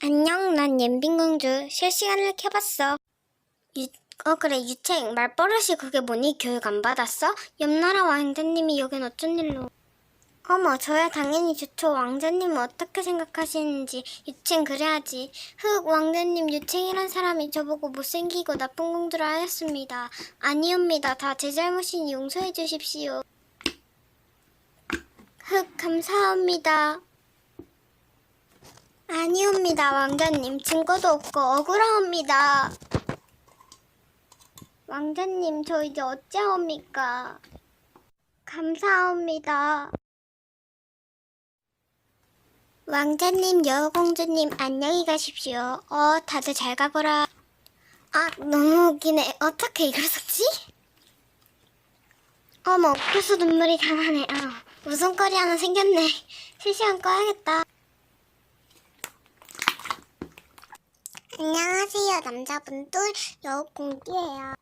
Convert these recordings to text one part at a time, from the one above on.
안녕, 난 옌빈공주. 실시간을 켜봤어. 유, 어, 그래, 유책. 말버릇이 그게 뭐니? 교육 안 받았어? 옆나라 왕자님이 여긴 어쩐 일로? 어머, 저야 당연히 좋죠. 왕자님은 어떻게 생각하시는지. 유책 그래야지. 흑, 왕자님 유책이란 사람이 저보고 못생기고 나쁜 공주를 하였습니다. 아니옵니다. 다 제 잘못이니 용서해 주십시오. 흑, 감사합니다. 아니옵니다, 왕자님. 증거도 없고 억울하옵니다. 왕자님, 저 이제 어찌하옵니까? 감사합니다. 왕자님, 여우공주님, 안녕히 가십시오. 어, 다들 잘 가거라. 아, 너무 웃기네. 어떻게 이걸 썼지? 어머, 웃겨서 눈물이 다 나네. 아, 웃음거리 하나 생겼네. 실시간 꺼야겠다. 안녕하세요, 남자분들. 여우공주예요.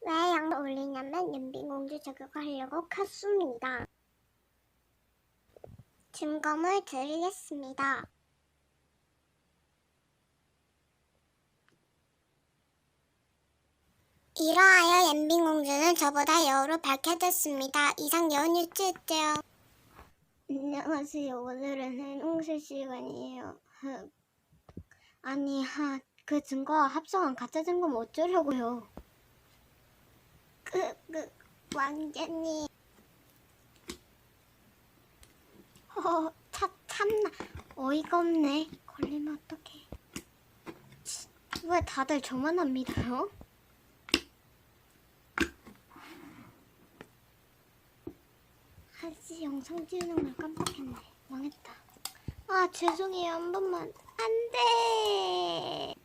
왜 양을 올리냐면 연빈공주 저격하려고 켰습니다. 증거물 드리겠습니다. 이러하여 연빈공주는 저보다 여우로 밝혀졌습니다. 이상 여우 뉴스였죠. 안녕하세요. 오늘은 해농실 시간이에요. 흑. 아니, 하, 그 증거와 합성한 가짜 증거면 어쩌려고요? 그, 그, 왕자님. 허, 차, 참나. 어이가 없네. 걸리면 어떡해. 치, 왜 다들 저만 안 믿어요? 한씨 영상 찍는 걸 깜빡했네. 망했다. 아, 죄송해요. 한 번만. 안 돼.